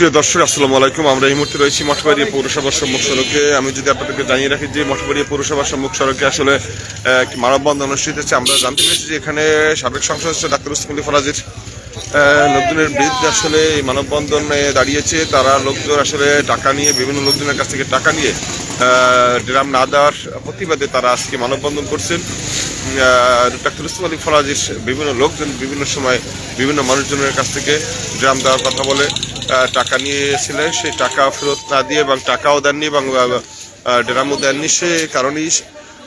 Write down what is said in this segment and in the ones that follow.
প্রিয় দর্শক, আসসালামু আলাইকুম। আমরা এই মুহূর্তে রয়েছি মঠবাড়িয়া পৌরসভার সম্মুখ সড়কে। আমি যদি আপনাদেরকে জানিয়ে রাখি যে মঠবাড়িয়া পৌরসভার সম্মুখ সড়কে আসলে একটি মানববন্ধন অনুষ্ঠিত হচ্ছে। আমরা জানতে পেরেছি যে এখানে সাবেক সংসদ ডাক্তার উসমানী ফরাজির লোকজনের বিরুদ্ধে আসলে এই মানববন্ধনে দাঁড়িয়েছে। তারা লোকজন আসলে টাকা নিয়ে, বিভিন্ন লোকজনের কাছ থেকে টাকা নিয়ে ড্রাম না দেওয়ার প্রতিবাদে তারা আজকে মানববন্ধন করছেন। ডাক্তার উসমান আলী ফরাজির বিভিন্ন লোকজন বিভিন্ন সময় বিভিন্ন মানুষজনের কাছ থেকে ড্রাম দেওয়ার কথা বলে টাকা নিয়েছিলেন, সেই টাকা ফেরত না দিয়ে এবং টাকাও দেননি এবং ড্রামও দেননি সে কারণেই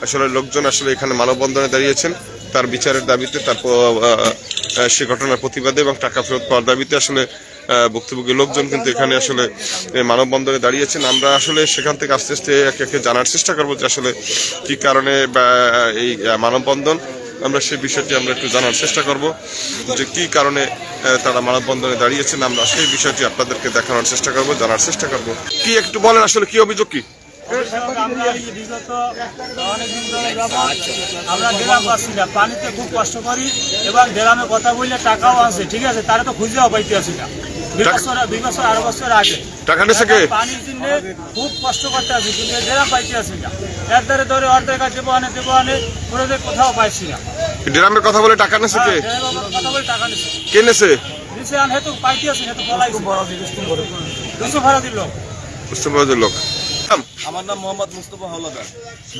আসলে লোকজন আসলে এখানে মানববন্ধনে দাঁড়িয়েছেন। তার বিচারের দাবিতে তার সে ঘটনার প্রতিবাদে এবং টাকা ফেরত পাওয়ার দাবিতে আসলে ভুক্তভোগী লোকজন কিন্তু এখানে আসলে মানববন্ধনে দাঁড়িয়েছেন। আমরা আসলে সেখান থেকে আস্তে আস্তে একে একে জানার চেষ্টা করব যে আসলে কি কারণে এই মানববন্ধন। আমরা সেই বিষয়টি আমরা একটু জানার চেষ্টা করব যে কি কারণে তারা মানববন্ধনে দাঁড়িয়েছেন। আমরা সেই বিষয়টি আপনাদেরকে দেখানোর চেষ্টা করব জানার চেষ্টা করব। কি একটু বলেন আসলে কি অভিযোগ কি? আমরা ড্রাম পাচ্ছি না পানিতে খুব কষ্ট করি এবং ড্রামে কথা বললে টাকাও আছে ঠিক আছে? তারা তো খুঁজেও পাইতে আসি না। দুই বছর বছর আড়াই বছর আগে। টাকা নিয়েছে কে? পানির জন্য খুব কষ্ট করতে আছি কিন্তু ড্রাম পাইতে আসি না। এর ধারে ধরে অর্ধেক আছে দেবো আনে দেবো আনে কোথাও পাইছি না। ড্রামের কথা বলে টাকা নিয়েছে কে? ড্রাম কথা বলে টাকা নিচ্ছে কে ভাড়া দিল। পশ্চিমবঙ্গের লোক আমার নাম মোহাম্মদ মুস্তফা হলদার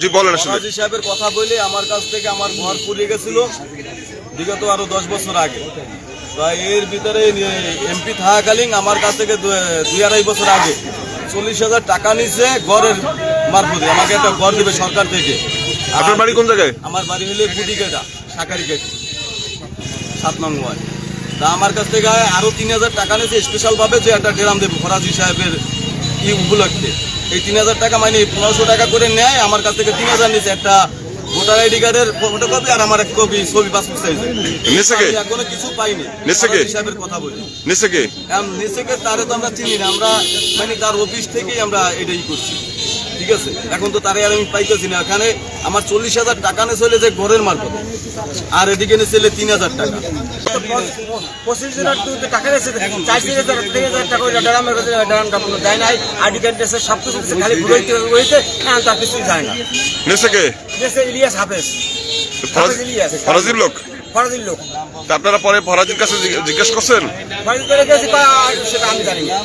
জি বলেন আসলে। সাহেবের কথা বলে আমার কাছ থেকে আমার ঘর পুড়িয়ে গেছিল বিগত আরও দশ বছর আগে। এর ভিতরে এমপি থাকাকালীন আমার কাছ থেকে দু- দুই আড়াই বছর আগে চল্লিশ হাজার টাকা নিছে ঘরের মারফতে। আমাকে একটা ঘর দেবে সরকার থেকে। আপনার বাড়ি কোন জায়গায়? আমার বাড়ি হলে কুটিকেটা সাকারি কেটে সাত নং ওয়ার্ড। তা আমার কাছ থেকে আরও তিন হাজার টাকা নিয়েছে স্পেশালভাবে যে একটা ড্রাম দেবে ফরাজি সাহেবের ই উপলক্ষে। এই তিন হাজার টাকা মানে পনেরোশো টাকা করে নেয় আমার কাছ থেকে তিন হাজার নিয়েছে। একটা ভোটার আইডি কার্ডের ফটোকপি আর আমার এক কপি ছবি পাসপোর্ট সাইজে নিচে কে? এখনও কিছু পাইনি। নিচে কে? সাহেবের কথা বলি। নিচে কে? কারণ তারে তো আমরা চিনি না। আমরা মানে তার অফিস থেকেই আমরা এটাই করছি। ঠিক আছে? এখন তো তারে আর আমি পাইতেছি না। এখানে আমার চল্লিশ হাজার টাকা নে চলে যে ঘরের মারফত আর এদিকে নিয়ে চলে তিন হাজার টাকা। পঁচিশ হাজার টাকা দিয়েছে চারশো হাজার তিন হাজার টাকা ড্রামের নাই। আইডি কার্ড দিয়েছে সব কিছু দিয়েছে খালি ঘুরাইতে ঘুরাইতে হ্যাঁ তার কিছুই যায় না। কে? ইলিয়াস হাফেজ। ফরাজ- ফরাজির লোক? ফরাজির লোক। আপনারা পরে ফরাজির কাছে জিজ্ঞেস করছেন? সেটা আমি জানি না।